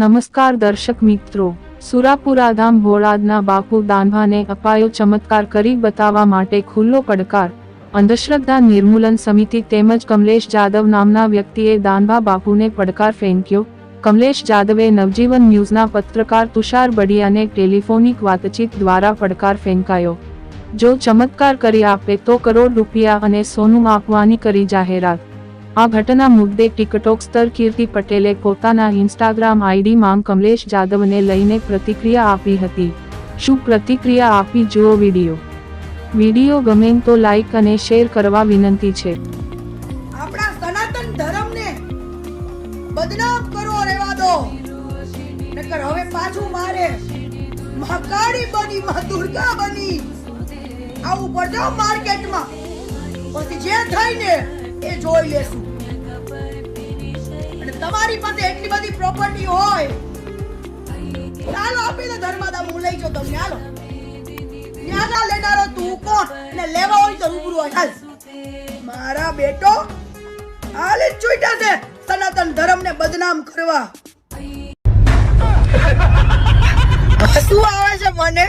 નમસ્કાર દર્શક મિત્રો. સુરાપુરા ધામ ભોળાદના બાપુ દાનભાને અપાયો ચમત્કાર કરી બતાવવા માટે ખુલ્લો પડકાર. અંધશ્રદ્ધા નિર્મૂલન સમિતિ તેમજ કમલેશ જાદવ નામના વ્યક્તિએ દાનભા બાપુને પડકાર ફેંક્યો. કમલેશ જાદવે નવજીવન ન્યૂઝના પત્રકાર તુષાર બડિયાને ટેલિફોનિક વાતચીત દ્વારા પડકાર ફેંકાયો. જો ચમત્કાર કરી આપે તો કરોડ રૂપિયા અને સોનું આપવાની કરી જાહેરાત. આ ઘટના મુદ્દે ટિકટોક સ્તર કીર્તિ પટેલે પોતાના ઇન્સ્ટાગ્રામ આઈડી માં કમલેશ જાદવને લઈને પ્રતિક્રિયા આપી હતી. શું પ્રતિક્રિયા આપી જુઓ વીડિયો. વીડિયો ગમે તો લાઈક અને શેર કરવા વિનંતી છે. આપણા સનાતન ધર્મને બદનામ કરો રેવા દો. નકર હવે પાછું મારે મહાકાળી બની મા બની. આવું પડજો માર્કેટમાં. પછી જે થાય ને એ જોઈ લેશું. અને તમારી પાસે એટલી બધી પ્રોપર્ટી હોય. ચાલો આપીને ધર્માદા, હું લઈ જો તમને. હાલો. ન્યાના લેનારો તું કોણ? ને લેવા હોય તો રૂબરૂ હાલ. મારા બેટો, હાલ જ છૂટ્યા છે. સનાતન ધર્મને બદનામ કરવા. શું આવે છે મને?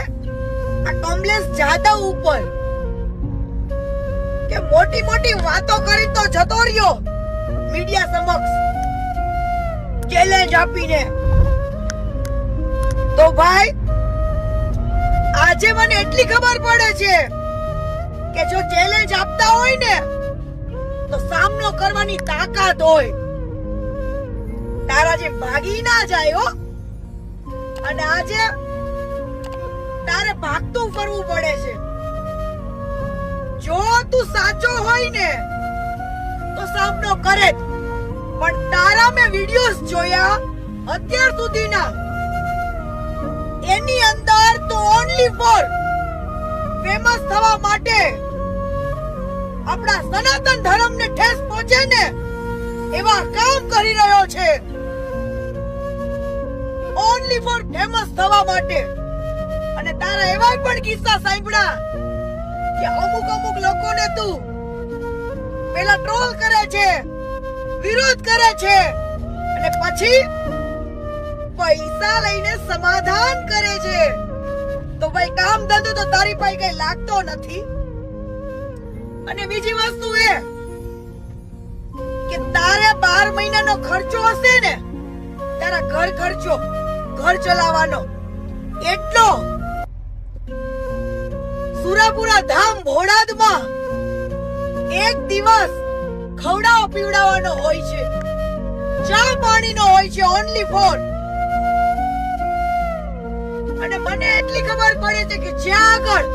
આ કમલેશ જાદવ ઉપર. કે મોટી મોટી વાતો કરી તો જતો રહ્યો. મીડિયા સમક્ષ ચેલેન્જ આપીને. તો ભાઈ, આજે મને એટલી ખબર પડે છે કે જો ચેલેન્જ આપતા હોય ને, તો સામનો કરવાની તાકાત હોય. તારા જે ભાગી ના જાય હો. અને આજે તારે ભાગતું ફરવું પડે છે. તું સાચો હોય ને, તો સામનો કરે. પણ તારા મેં વિડિયોઝ જોયા અત્યાર સુધીના, એની અંદર તો ઓનલી ફોર ફેમસ થવા માટે આપણા સનાતન ધર્મને ઠેસ પહોંચે ને, એવા કામ કરી રહ્યો છે ઓનલી ફોર ફેમસ થવા માટે અને તારા એવા પણ કિસ્સા સાંભળ્યા કે અમુક અમુક લોકોને તું પેલા ટ્રોલ કરે છે, વિરોધ કરે છે. અને પછી પૈસા લઈને સમાધાન કરે છે. તો ભાઈ કામ ધંધો તો તારી પાસે કઈ લાગતો નથી. અને બીજી વસ્તુ એ કે તારે બાર મહિનાનો ખર્ચો હશે ને, તારા ઘર ખર્ચો, ઘર ચલાવવાનો. એટલો સુરાપુરા ધામ ભોળાદમાં એક દિવસ ખવડાવ પીવડાવવાનો હોય છે. ચા પાણીનો હોય છે ઓનલી ફોર અને મને એટલી ખબર પડે છે કે જ્યાં આગળ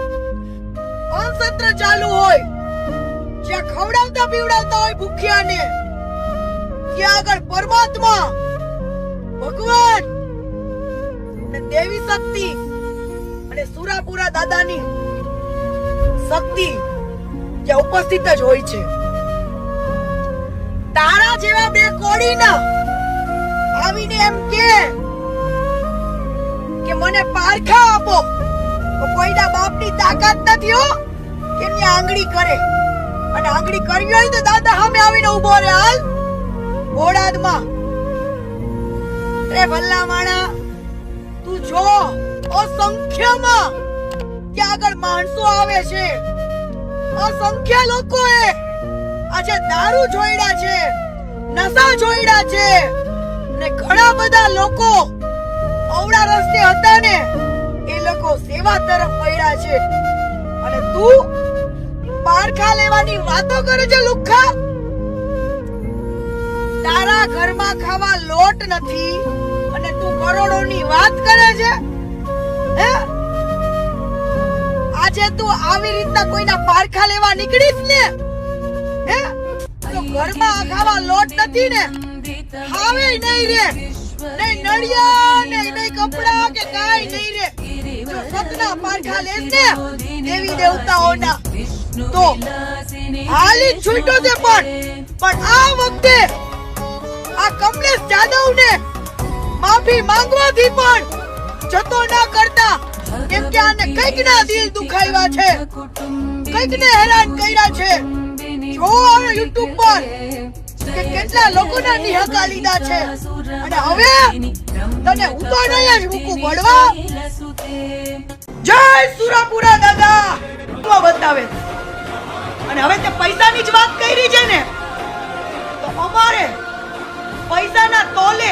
અનસત્ર ચાલુ હોય, જ્યાં ખવડાવતા પીવડાવતા હોય ભૂખ્યાને, ત્યાં આગળ પરમાત્મા, ભગવાન અને દેવી શક્તિ અને સુરાપુરા દાદાની શક્તિ ત્યાં ઉપસ્થિત જ હોય છે. તારા જેવા બે કોડીના આવીને એમ કે કે મને પારખા આપો. કોઈના બાપની તાકાત નથી હો, કે એમની આંગળી કરે. અને આંગળી કરવી હોય તો દાદા સામે આવીને ઊભો રહે, હાલ. ઘોડાદમાં રે ભલ્લા માણા, તું જો, અસંખ્યમાં ત્યાં આગળ માણસો આવે છે. અસંખ્ય લોકોએ આજે દારૂ જોઈડા છે, નશા જોઈડા છે ને ઘણા બધા લોકો અવળા રસ્તે હતા ને, એ લોકો સેવા તરફ વળ્યા છે. અને તું પારખા લેવાની વાતો કરે છે લુખ્ખા તારા ઘરમાં ખાવા લોટ નથી અને તું કરોડોની વાત કરે છે? હે? આજે તું આવી રીતના કોઈના પારખા લેવા નીકળીશ ને? હે? તો ઘરમાં ખાવા લોટ નથી ને? ખાવે નહીં રે. નહીં નડિયા નહીં નહીં કપડા કે કાઈ નહીં રે. જો સતના પારખા લેશ ને દેવી દેવતાઓના. તો હાલી છૂટો છે પણ. પણ આ વખતે આ કમલેશ જાદવ ને માફી માંગવાથી પણ જતો ના કરતા કેમ આને કંઈક ના દિલ દુખાવ્યા છે. કંઈક ને હેરાન કર્યા છે. જો હવે યુટ્યુબ પર કે કેટલા લોકોના નિહકા લીધા છે. અને હવે તને ઉતોડે જ મૂકું ભળવા જય સુરાપુરા દાદા. બતાવે. અને હવે તે પૈસાની જ વાત કરી છે ને. તો અમારે પૈસાના તોલે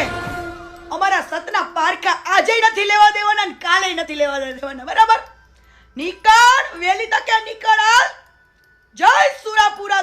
અમારા સતના પારખા આજે નથી લેવા દેવાના અને કાલે નથી લેવા દેવાના, બરાબર? નીકળ વેલી તકે નીકળ જય સુરાપુરા